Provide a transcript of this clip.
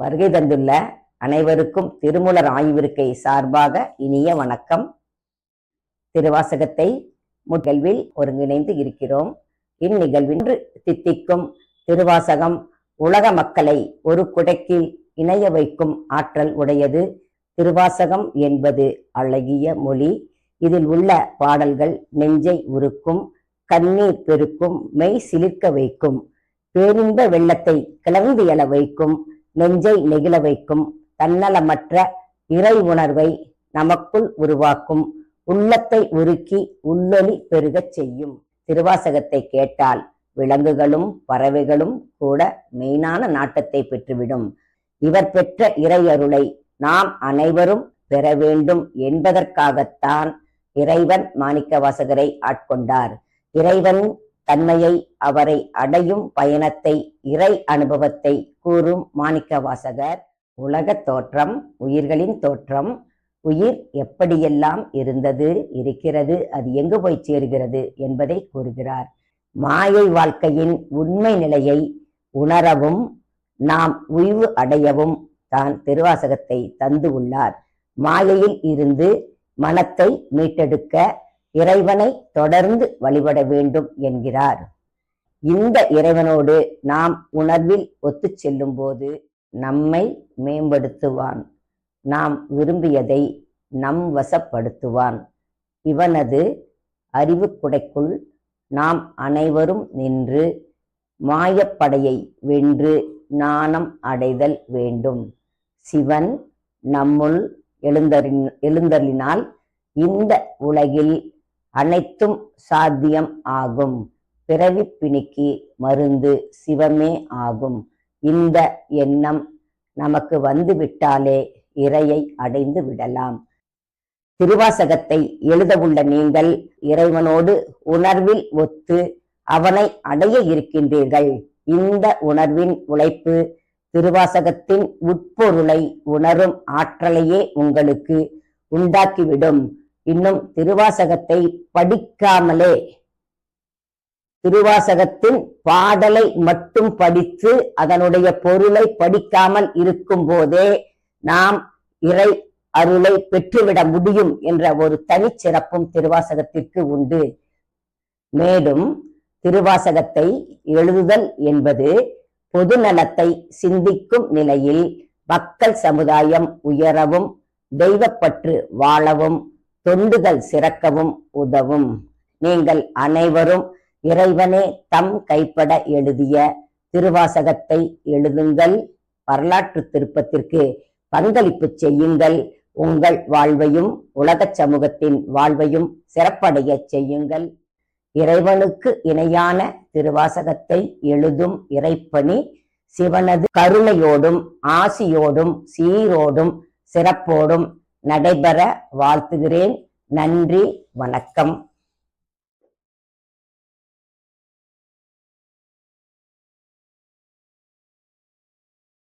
வருகை தந்துள்ள அனைவருக்கும் திருமூலர் ஆய்விருக்கை சார்பாக இனிய வணக்கம். திருவாசகத்தை முகழ்வில் ஒருங்கிணைந்து இருக்கிறோம். இந்நிகழ்வின்று தித்திக்கும் திருவாசகம் உலக மக்களை ஒரு குடைக்கில் இணைய வைக்கும் ஆற்றல் உடையது. திருவாசகம் என்பது அழகிய மொழி. இதில் உள்ள பாடல்கள் நெஞ்சை உருக்கும் கண்ணீர் பெருக்கும் மெய் சிலிர்க்க வைக்கும் பேரின்ப வெள்ளத்தை கிளர்ந்து எழ வைக்கும் நெஞ்சை நெகிழ வைக்கும் தன்னலமற்ற இறை உணர்வை நமக்குள் உருவாக்கும். உள்ளத்தை உருக்கி உள்ளொலி பெருகச் செய்யும். திருவாசகத்தை கேட்டால் விலங்குகளும் பறவைகளும் கூட மெய்னான நாட்டத்தை பெற்றுவிடும். இவர் பெற்ற இறையருளை நாம் அனைவரும் பெற வேண்டும் என்பதற்காகத்தான் இறைவன் மாணிக்கவாசகரை ஆட்கொண்டார். இறைவன் தன்மையை அவரை அடையும் பயணத்தை இறை அனுபவத்தை கூறும் மாணிக்கவாசகர் உலகத் தோற்றம் உயிர்களின் தோற்றம் உயிர் எப்படியெல்லாம் இருந்தது இருக்கிறது அது எங்கு போய் சேர்கிறது என்பதை கூறுகிறார். மாயை வாழ்க்கையின் உண்மை நிலையை உணரவும் நாம் உய்வு அடையவும் தான் திருவாசகத்தை தந்து உள்ளார். மாயையில் இருந்து மனத்தை மீட்டெடுக்க இறைவனை தொடர்ந்து வழிபட வேண்டும் என்கிறார். இந்த இறைவனோடு நாம் உணர்வில் ஒத்துச் செல்லும் போது நம்மை மேம்படுத்துவான். நாம் விரும்பியதை நம் வசப்படுத்துவான். இவனது அறிவு குடைக்குள் நாம் அனைவரும் நின்று மாயப்படையை வென்று ஞானம் அடைதல் வேண்டும். சிவன் நம்முள் எழுந்தறி எழுந்தருளினால் இந்த உலகில் அனைத்தும் சாத்தியம் ஆகும். பிறவி பிணிக்கு மருந்து சிவமே ஆகும். இந்த எண்ணம் நமக்கு வந்துவிட்டாலே இறையை அடைந்து விடலாம். திருவாசகத்தை எழுதவுள்ள நீங்கள் இறைவனோடு உணர்வில் ஒத்து அவனை அடைய இருக்கின்றீர்கள். இந்த உணர்வின் உழைப்பு திருவாசகத்தின் உட்பொருளை உணரும் ஆற்றலையே உங்களுக்கு உண்டாக்கிவிடும். இன்னும் திருவாசகத்தை படிக்காமலே திருவாசகத்தின் பாடலை மட்டும் படித்து அதனுடைய பொருளை படிக்காமல் இருக்கும் போதே நாம் இறை அருளை பெற்றுவிட முடியும் என்ற ஒரு தனிச்சிறப்பும் திருவாசகத்திற்கு உண்டு. மேலும் திருவாசகத்தை எழுதுதல் என்பது பொது நலத்தை சிந்திக்கும் நிலையில் மக்கள் சமுதாயம் உயரவும் தெய்வப்பற்று வாழவும் தொண்டுகள் சிறக்கவும் உதவும். நீங்கள் அனைவரும் இறைவனே தம் கைப்பட எழுதிய திருவாசகத்தை எழுதுங்கள். வரலாற்று திருப்பத்திற்கு பங்களிப்பு செய்யுங்கள். உங்கள் வாழ்வையும் உலக சமூகத்தின் வாழ்வையும் சிறப்படைய செய்யுங்கள். இறைவனுக்கு இணையான திருவாசகத்தை எழுதும் இறைப்பணி சிவனது கருணையோடும் ஆசியோடும் சீரோடும் சிறப்போடும் நடைபெற வாழ்த்துகிறேன். நன்றி வணக்கம்.